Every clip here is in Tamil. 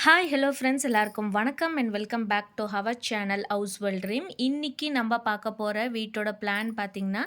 ஹாய் ஹலோ ஃப்ரெண்ட்ஸ் எல்லாருக்கும் வணக்கம் and welcome back to our channel house well dream இன்றைக்கி நம்ம பார்க்க போகிற வீட்டோட பிளான் பார்த்திங்கன்னா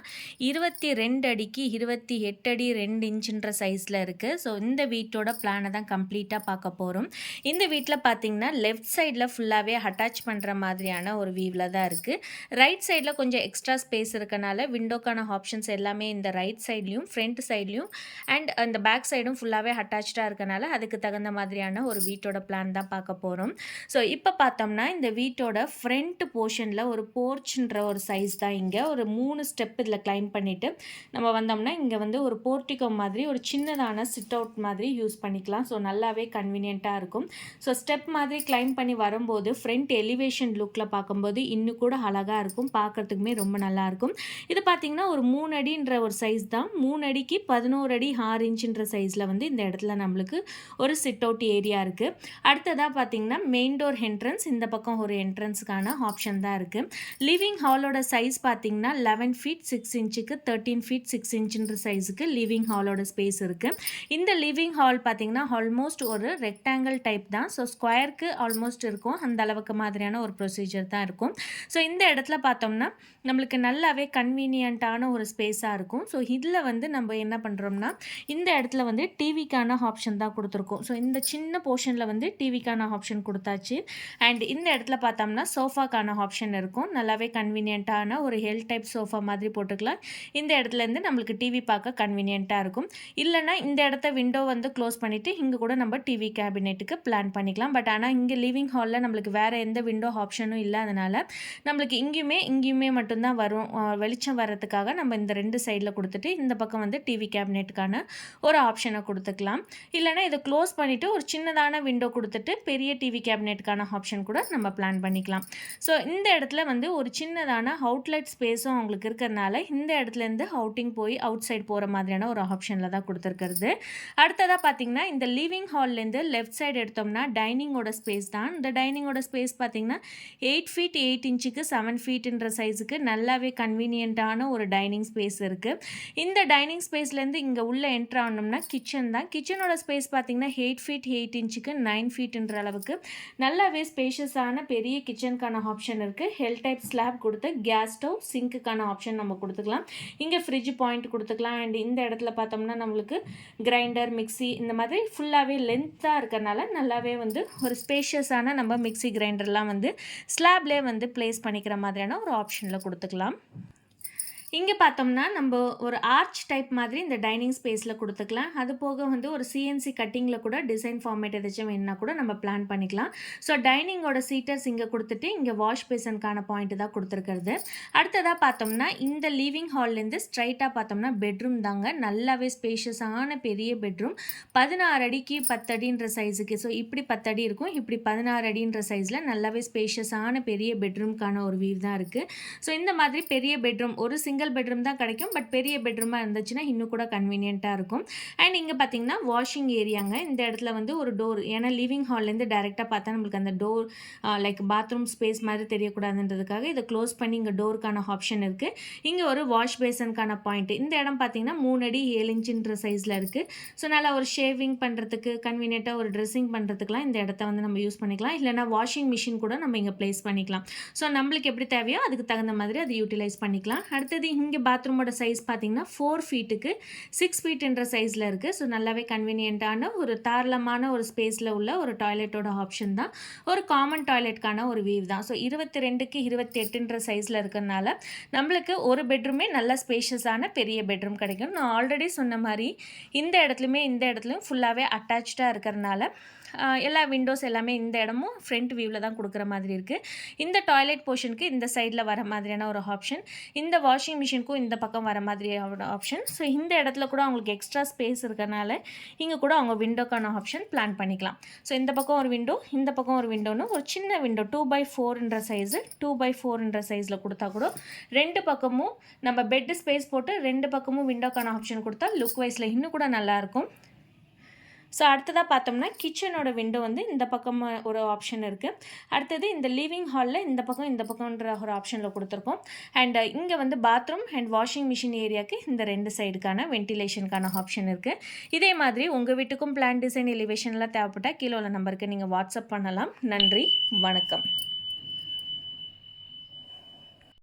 இருபத்தி ரெண்டு அடிக்கு இருபத்தி எட்டு அடி ரெண்டு இன்ச்சுன்ற சைஸில் இருக்குது ஸோ இந்த வீட்டோட பிளானை தான் கம்ப்ளீட்டாக பார்க்க போகிறோம் இந்த வீட்டில் பார்த்திங்கன்னா லெஃப்ட் சைடில் ஃபுல்லாகவே அட்டாச் பண்ணுற மாதிரியான ஒரு வியூவில் தான் இருக்குது ரைட் சைடில் கொஞ்சம் எக்ஸ்ட்ரா ஸ்பேஸ் இருக்கனால விண்டோக்கான ஆப்ஷன்ஸ் எல்லாமே இந்த ரைட் சைட்லேயும் ஃப்ரண்ட் சைட்லேயும் அண்ட் அந்த பேக் சைடும் ஃபுல்லாகவே அட்டாச்சாக இருக்கனால அதுக்கு தகுந்த மாதிரியான ஒரு வீட்டோட பிளான் தான் பார்க்க போகிறோம் ஸோ இப்போ பார்த்தோம்னா இந்த வீட்டோட ஃப்ரண்ட் போர்ஷனில் ஒரு போர்ச்சுன்ற ஒரு சைஸ் தான் இங்கே. ஒரு மூணு ஸ்டெப் இதில் கிளைம் பண்ணிவிட்டு நம்ம வந்தோம்னா இங்கே வந்து ஒரு போர்ட்டிகோ மாதிரி ஒரு சின்னதான சிட் அவுட் மாதிரி யூஸ் பண்ணிக்கலாம். ஸோ நல்லாவே கன்வீனியண்ட்டாக இருக்கும். ஸோ ஸ்டெப் மாதிரி கிளைம் பண்ணி வரும்போது ஃப்ரண்ட் எலிவேஷன் லுக்கில் பார்க்கும்போது இன்னும் கூட அழகாக இருக்கும். பார்க்குறதுக்குமே ரொம்ப நல்லாயிருக்கும் இது பார்த்திங்கன்னா ஒரு மூணு அடின்ற ஒரு சைஸ் தான். மூணு அடிக்கு பதினோரு அடி ஆறு இன்ச்சுன்ற சைஸில் வந்து இந்த இடத்துல நம்மளுக்கு ஒரு சிட் அவுட் ஏரியா இருக்குது அடுத்ததாக பார்த்தீங்கன்னா மெயின் டோர் என்ட்ரன்ஸ் இந்த பக்கம் ஒரு என்ட்ரன்ஸுக்கான ஆப்ஷன் தான் இருக்குது லிவிங் ஹாலோட சைஸ் பார்த்தீங்கன்னா லெவன் ஃபீட் சிக்ஸ் இன்ச்சுக்கு தேர்ட்டீன் ஃபீட் சிக்ஸ் இன்ச்சுன்ற சைஸுக்கு லிவிங் ஹாலோட ஸ்பேஸ் இருக்குது இந்த லிவிங் ஹால் பார்த்தீங்கன்னா ஆல்மோஸ்ட் ஒரு ரெக்டாங்கிள் டைப் தான். ஸோ ஸ்கொயருக்கு ஆல்மோஸ்ட் இருக்கும். அந்த அளவுக்கு மாதிரியான ஒரு ப்ரொசீஜர் தான் இருக்கும். ஸோ இந்த இடத்துல பார்த்தோம்னா நம்மளுக்கு நல்லாவே கன்வீனியண்ட்டான ஒரு ஸ்பேஸாக இருக்கும். ஸோ இதில் வந்து நம்ம என்ன பண்ணுறோம்னா இந்த இடத்துல வந்து டிவிக்கான ஆப்ஷன் தான் கொடுத்துருக்கோம். ஸோ இந்த சின்ன போர்ஷனில் வந்து டிவிக்கான ஆப்ஷன் கொடுத்தாச்சு. அண்ட் இந்த இடத்துல பார்த்தோம்னா சோஃபாக்கான ஆப்ஷன் இருக்கும். நல்லாவே கன்வீனியண்ட்டான ஒரு ஹெல் டைப் சோஃபா மாதிரி போட்டுக்கலாம். இந்த இடத்துலேருந்து நம்மளுக்கு டிவி பார்க்க கன்வீனியண்ட்டாக இருக்கும். இல்லைனா இந்த இடத்த விண்டோ வந்து க்ளோஸ் பண்ணிவிட்டு இங்கே கூட நம்ம டிவி கேபினெட்டுக்கு பிளான் பண்ணிக்கலாம். பட் ஆனால் இங்கே லிவிங் ஹாலில் நம்மளுக்கு வேறு எந்த விண்டோ ஆப்ஷனும் இல்லாதனால நம்மளுக்கு இங்கேயுமே இங்கேயுமே மட்டும்தான் வரும். வெளிச்சம் வர்றதுக்காக நம்ம இந்த ரெண்டு சைடில் கொடுத்துட்டு இந்த பக்கம் வந்து டிவி கேபினெட்டுக்கான ஒரு ஆப்ஷனை கொடுத்துக்கலாம். இல்லைனா இதை க்ளோஸ் பண்ணிவிட்டு ஒரு சின்னதான விண்டோ கொடுத்து கொடுத்துட்டு பெரிய டிவி கேபினெட்டுக்கான ஆப்ஷன் கூட நம்ம பிளான் பண்ணிக்கலாம். ஸோ இந்த இடத்துல வந்து ஒரு சின்னதான அவுட்லெட் ஸ்பேஸும் அவங்களுக்கு இருக்கிறதுனால இந்த இடத்துலேருந்து அவுட்டிங் போய் அவுட் சைட் போகிற மாதிரியான ஒரு ஆப்ஷனில் தான் கொடுத்துருக்கிறது. அடுத்ததாக பார்த்தீங்கன்னா இந்த லிவிங் ஹால்லேருந்து லெஃப்ட் சைடு எடுத்தோம்னா டைனிங்கோட ஸ்பேஸ் தான். இந்த டைனிங்கோட ஸ்பேஸ் பார்த்தீங்கன்னா எயிட் ஃபீட் எயிட் இன்ச்சுக்கு செவன் ஃபீட்டுன்ற சைஸுக்கு நல்லாவே கன்வீனியண்ட்டான ஒரு டைனிங் ஸ்பேஸ் இருக்குது இந்த டைனிங் ஸ்பேஸ்லேருந்து இங்கே உள்ளே என்ட்ரு ஆனோம்னா கிச்சன் தான். கிச்சனோட ஸ்பேஸ் பார்த்தீங்கன்னா எயிட் ஃபீட் எயிட் இன்ச்சுக்கு நைன் ஃபீட் ஃபீட்டுன்ற அளவுக்கு. நல்லாவே ஸ்பேஷியஸான பெரிய கிச்சனுக்கான ஆப்ஷன் இருக்குது ஹெல் டைப் ஸ்லாப் கொடுத்து கேஸ் ஸ்டவ் சிங்க்குக்கான ஆப்ஷன் நம்ம கொடுத்துக்கலாம். இங்கே ஃப்ரிட்ஜ் பாயிண்ட் கொடுத்துக்கலாம். அண்ட் இந்த இடத்துல பார்த்தோம்னா நம்மளுக்கு கிரைண்டர் மிக்ஸி இந்த மாதிரி ஃபுல்லாகவே லென்த்தாக இருக்கிறனால நல்லாவே வந்து ஒரு ஸ்பேஷியஸான நம்ம மிக்ஸி கிரைண்டர்லாம் வந்து ஸ்லாப்லேயே வந்து ப்ளேஸ் பண்ணிக்கிற மாதிரியான ஒரு ஆப்ஷனில் கொடுத்துக்கலாம். இங்கே பார்த்தோம்னா நம்ம ஒரு ஆர்ச் டைப் மாதிரி இந்த டைனிங் ஸ்பேஸில் கொடுத்துக்கலாம். அது போக வந்து ஒரு சிஎன்சி கட்டிங்கில் கூட டிசைன் ஃபார்மேட் எதாச்சும் வேணுன்னா கூட நம்ம பிளான் பண்ணிக்கலாம். ஸோ டைனிங்கோட சீட்டர்ஸ் இங்கே கொடுத்துட்டு இங்கே வாஷ் பேசனுக்கான பாயிண்ட் தான் கொடுத்துருக்கிறது. அடுத்ததாக பார்த்தோம்னா இந்த லிவிங் ஹால்லேருந்து ஸ்ட்ரைட்டாக பார்த்தோம்னா பெட்ரூம் தாங்க. நல்லாவே ஸ்பேஷியஸான பெரிய பெட்ரூம் பதினாறு அடிக்கு பத்தடின்ற சைஸுக்கு ஸோ இப்படி பத்தடி இருக்கும். இப்படி பதினாறு அடின்ற சைஸில் நல்லாவே ஸ்பேஷியஸான பெரிய பெட்ரூம்க்கான ஒரு வீவ் தான் இருக்குது ஸோ இந்த மாதிரி பெரிய பெட்ரூம் ஒரு சிங்கிள் பெட்ரூம் தான் கிடைக்கும் பட் பெரிய பெட்ரூமாக இருந்துச்சுன்னா இன்னும் கூட கன்வீனியண்ட்டாக இருக்கும். அண்ட் இங்கே பார்த்தீங்கன்னா வாஷிங் ஏரியாங்க இந்த இடத்துல வந்து ஒரு டோர் ஏன்னா லிவிங் ஹால்லேருந்து டேரெக்டாக பார்த்தா நம்மளுக்கு அந்த டோர் லைக் பாத்ரூம் ஸ்பேஸ் மாதிரி தெரியக்கூடாதுன்றதுக்காக இதை க்ளோஸ் பண்ணி இங்கே டோருக்கான ஆப்ஷன் இருக்குது இங்கே ஒரு வாஷ் பேசனுக்கான பாயிண்ட் இந்த இடம் பார்த்தீங்கன்னா மூணு அடி ஏழு இன்ச்சுன்ற சைஸில் இருக்குது ஸோ நல்லா ஒரு ஷேவிங் பண்ணுறதுக்கு கன்வீனியண்ட்டாக ஒரு ட்ரெஸ்ஸிங் பண்ணுறதுக்குலாம் இந்த இடத்த வந்து நம்ம யூஸ் பண்ணிக்கலாம். இல்லைனா வாஷிங் மிஷின் கூட நம்ம இங்கே ப்ளேஸ் பண்ணிக்கலாம். ஸோ நம்மளுக்கு எப்படி தேவையோ அதுக்கு தகுந்த மாதிரி அதை யூட்டிலைஸ் பண்ணிக்கலாம். அடுத்தது இங்கே பாத்ரூமோட சைஸ் பார்த்தீங்கன்னா ஃபோர் ஃபீட்டுக்கு சிக்ஸ் ஃபீட்டுன்ற சைஸில் இருக்குது ஸோ நல்லாவே கன்வீனியண்ட்டான ஒரு தாராளமான ஒரு ஸ்பேஸில் உள்ள ஒரு டாய்லெட்டோட ஆப்ஷன் தான். ஒரு காமன் டாய்லெட்கான ஒரு வீவ் தான். ஸோ இருபத்தி ரெண்டுக்கு இருபத்தி எட்டுன்ற சைஸில் இருக்கிறதுனால நம்மளுக்கு ஒரு பெட்ரூமே நல்ல ஸ்பேஷியஸான பெரிய பெட்ரூம் கிடைக்கும். நான் ஆல்ரெடி சொன்ன மாதிரி இந்த இடத்துலையுமே இந்த இடத்துலையும் ஃபுல்லாகவே அட்டாச்சாக இருக்கிறனால எல்லா விண்டோஸ் எல்லாமே இந்த இடமும் ஃப்ரண்ட் வியூவில் தான் கொடுக்குற மாதிரி இருக்குது இந்த டாய்லெட் போர்ஷனுக்கு இந்த சைடில் வர மாதிரியான ஒரு ஆப்ஷன் இந்த வாஷிங் மிஷினுக்கும் இந்த பக்கம் வர மாதிரியான ஆப்ஷன் ஸோ இந்த இடத்துல கூட அவங்களுக்கு எக்ஸ்ட்ரா ஸ்பேஸ் இருக்கனால இங்கே கூட அவங்க விண்டோக்கான ஆப்ஷன் பிளான் பண்ணிக்கலாம். ஸோ இந்த பக்கம் ஒரு விண்டோ இந்த பக்கம் ஒரு விண்டோன்னு ஒரு சின்ன விண்டோ டூ பை ஃபோர்ன்ற சைஸு டூ பை ஃபோர்ன்ற சைஸில் கொடுத்தா கூட ரெண்டு பக்கமும் நம்ம பெட் ஸ்பேஸ் போட்டு ரெண்டு பக்கமும் விண்டோக்கான ஆப்ஷன் கொடுத்தா லுக் வைஸில் இன்னும் கூட நல்லாயிருக்கும் ஸோ அடுத்ததாக பார்த்தோம்னா கிச்சனோட விண்டோ வந்து இந்த பக்கம் ஒரு ஆப்ஷன் இருக்குது அடுத்தது இந்த லிவிங் ஹாலில் இந்த பக்கம் இந்த பக்கம்ன்ற ஒரு ஆப்ஷனில் கொடுத்துருக்கோம். அண்ட் இங்கே வந்து பாத்ரூம் அண்ட் வாஷிங் மிஷின் ஏரியாவுக்கு இந்த ரெண்டு சைடுக்கான வென்டிலேஷனுக்கான ஆப்ஷன் இருக்குது இதே மாதிரி உங்கள் வீட்டுக்கும் பிளான் டிசைன் எலிவேஷன்லாம் தேவைப்பட்டால் கீழே உள்ள நம்பருக்கு நீங்கள் வாட்ஸ்அப் பண்ணலாம். நன்றி வணக்கம்.